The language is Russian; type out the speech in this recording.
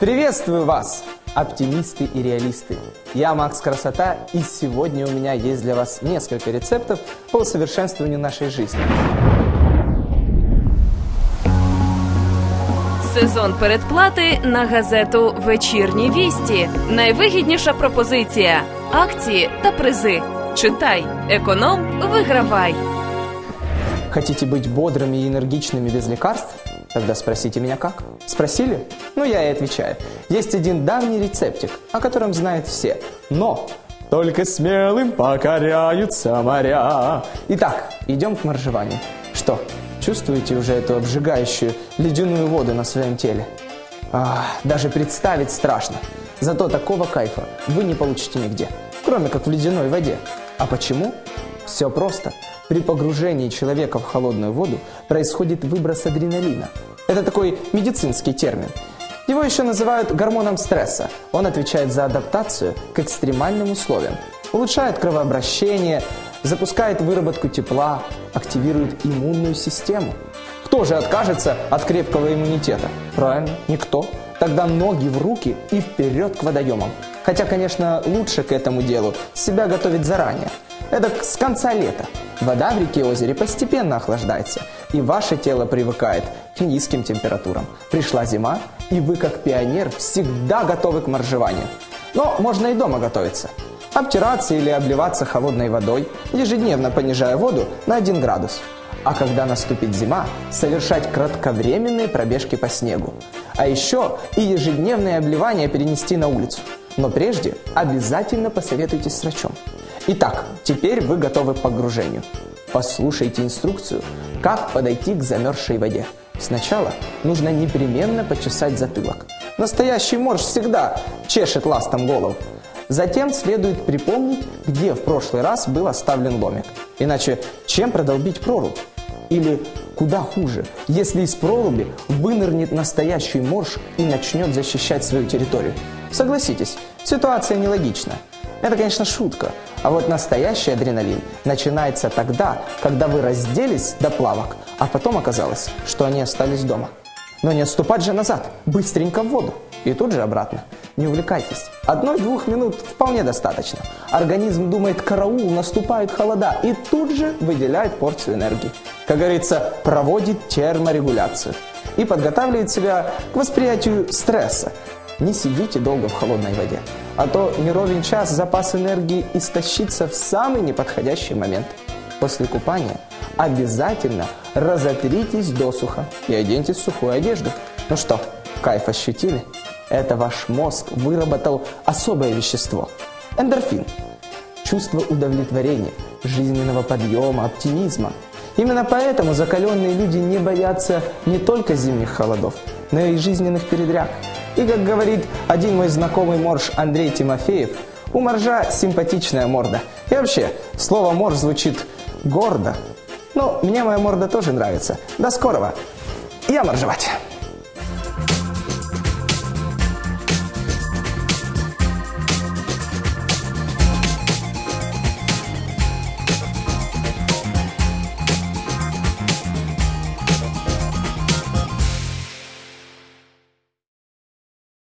Приветствую вас, оптимисты и реалисты. Я Макс Красота, и сегодня у меня есть для вас несколько рецептов по усовершенствованию нашей жизни. Сезон передплати на газету Вечірні вісті. Найвигідніша пропозиція: акції та призи. Читай, економ, вигравай. Хотите быть бодрыми и энергичными без лекарств? Тогда спросите меня как. Спросили? Ну, я и отвечаю. Есть один давний рецептик, о котором знают все. Но только смелым покоряются моря. Итак, идем к моржеванию. Что, чувствуете уже эту обжигающую ледяную воду на своем теле? А, даже представить страшно. Зато такого кайфа вы не получите нигде, кроме как в ледяной воде. А почему? Все просто. При погружении человека в холодную воду происходит выброс адреналина. Это такой медицинский термин. Его еще называют гормоном стресса. Он отвечает за адаптацию к экстремальным условиям, улучшает кровообращение, запускает выработку тепла, активирует иммунную систему. Кто же откажется от крепкого иммунитета? Правильно, никто. Тогда ноги в руки и вперед к водоемам. Хотя, конечно, лучше к этому делу себя готовить заранее. Это с конца лета. Вода в реке озере постепенно охлаждается, и ваше тело привыкает к низким температурам. Пришла зима, и вы, как пионер, всегда готовы к моржеванию. Но можно и дома готовиться. Обтираться или обливаться холодной водой, ежедневно понижая воду на 1 градус. А когда наступит зима, совершать кратковременные пробежки по снегу. А еще и ежедневное обливание перенести на улицу. Но прежде обязательно посоветуйтесь с врачом. Итак, теперь вы готовы к погружению. Послушайте инструкцию, как подойти к замерзшей воде. Сначала нужно непременно почесать затылок. Настоящий морж всегда чешет ластом голову. Затем следует припомнить, где в прошлый раз был оставлен ломик. Иначе чем продолбить прорубь? Или куда хуже, если из проруби вынырнет настоящий морж и начнет защищать свою территорию? Согласитесь, ситуация нелогична. Это, конечно, шутка. А вот настоящий адреналин начинается тогда, когда вы разделись до плавок, а потом оказалось, что они остались дома. Но не отступать же назад, быстренько в воду и тут же обратно. Не увлекайтесь. Одной-двух минут вполне достаточно. Организм думает, караул, наступают холода и тут же выделяет порцию энергии. Как говорится, проводит терморегуляцию и подготавливает себя к восприятию стресса. Не сидите долго в холодной воде, а то не ровен час запас энергии истощится в самый неподходящий момент. После купания обязательно разотритесь досуха и оденьте сухую одежду. Ну что, кайф ощутили? Это ваш мозг выработал особое вещество – эндорфин. Чувство удовлетворения, жизненного подъема, оптимизма. Именно поэтому закаленные люди не боятся не только зимних холодов, но и жизненных передряг. И как говорит один мой знакомый морж Андрей Тимофеев, у моржа симпатичная морда. И вообще, слово морж звучит гордо. Но мне моя морда тоже нравится. До скорого. Я моржевать.